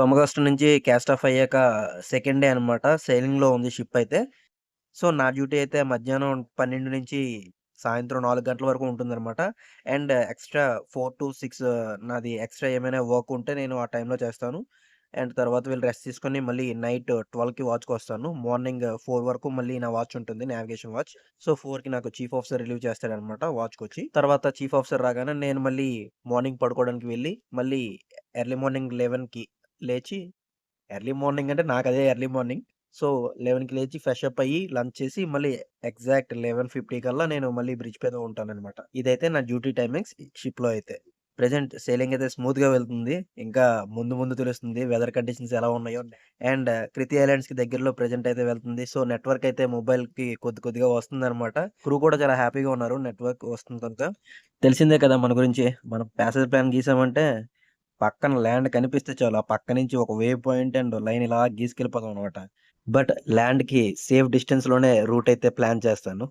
ఫమగస్ట్ నుంచి cast off అయ్యాక second day అనమాట. సెయిలింగ్‌లో ఉంది షిప్ అయితే. సో, నా డ్యూటీ అయితే మధ్యాహ్నం 12 నుంచి సాయంత్రం నాలుగు గంటల వరకు ఉంటుందనమాట. అండ్ ఎక్స్‌ట్రా 4-6 నాది ఎక్స్‌ట్రా ఏమైనా వర్క్ ఉంటే నేను ఆ టైంలో చేస్తాను. అండ్ తర్వాత వీళ్ళు రెస్ట్ తీసుకొని మళ్ళీ నైట్ ట్వెల్వ్కి వాచ్కి వస్తాను మార్నింగ్ ఫోర్ వరకు మళ్ళీ నా వాచ్ ఉంటుంది. Navigation watch. సో, ఫోర్కి నాకు చీఫ్ ఆఫీసర్ రిలీవ్ చేస్తాడనమాట వాచ్‌కొచ్చి. తర్వాత చీఫ్ ఆఫీసర్ రాగానే నేను మళ్ళీ మార్నింగ్ పడుకోవడానికి వెళ్ళి, మళ్ళీ ఎర్లీ మార్నింగ్ 11కి లేచి ఎర్లీ మార్నింగ్ అంటే నాకు అదే ఎర్లీ మార్నింగ్. సో, 11కి లేచి ఫ్రెష్ అప్ అయ్యి, లంచ్ చేసి మళ్ళీ ఎగ్జాక్ట్ 11:50 కల్లా నేను మళ్ళీ బ్రిడ్జ్ మీద ఉంటాననమాట. ఇదైతే నా డ్యూటీ టైమింగ్స్ షిప్‌లో అయితే. ప్రెజెంట్ సెయిలింగ్ అయితే స్మూత్‌గా వెళ్తుంది. ఇంకా ముందు ముందు తెలుస్తుంది వెదర్ కండిషన్స్ ఎలా ఉన్నాయో. అండ్ క్రితి ఐలాండ్స్‌కి దగ్గరలో ప్రెజెంట్ అయితే వెళ్తుంది. సో, నెట్వర్క్ అయితే మొబైల్‌కి కొద్ది కొద్దిగా వస్తుంది అనమాట క్రూ కూడా చాలా హ్యాపీగా ఉన్నారు నెట్వర్క్ వస్తుంది కనుక. తెలిసిందే కదా మన గురించి. మనం ప్యాసేజ్ ప్లాన్ గీసామంటే పక్కన ల్యాండ్ కనిపిస్తే చాలు. ఆ పక్క నుంచి ఒక వే పాయింట్ అండ్ లైన్ ఇలా గీసుకెళ్ళిపోతాం అనమాట. బట్ ల్యాండ్‌కి సేఫ్ డిస్టెన్స్‌లోనే రూట్ అయితే ప్లాన్ చేస్తాను.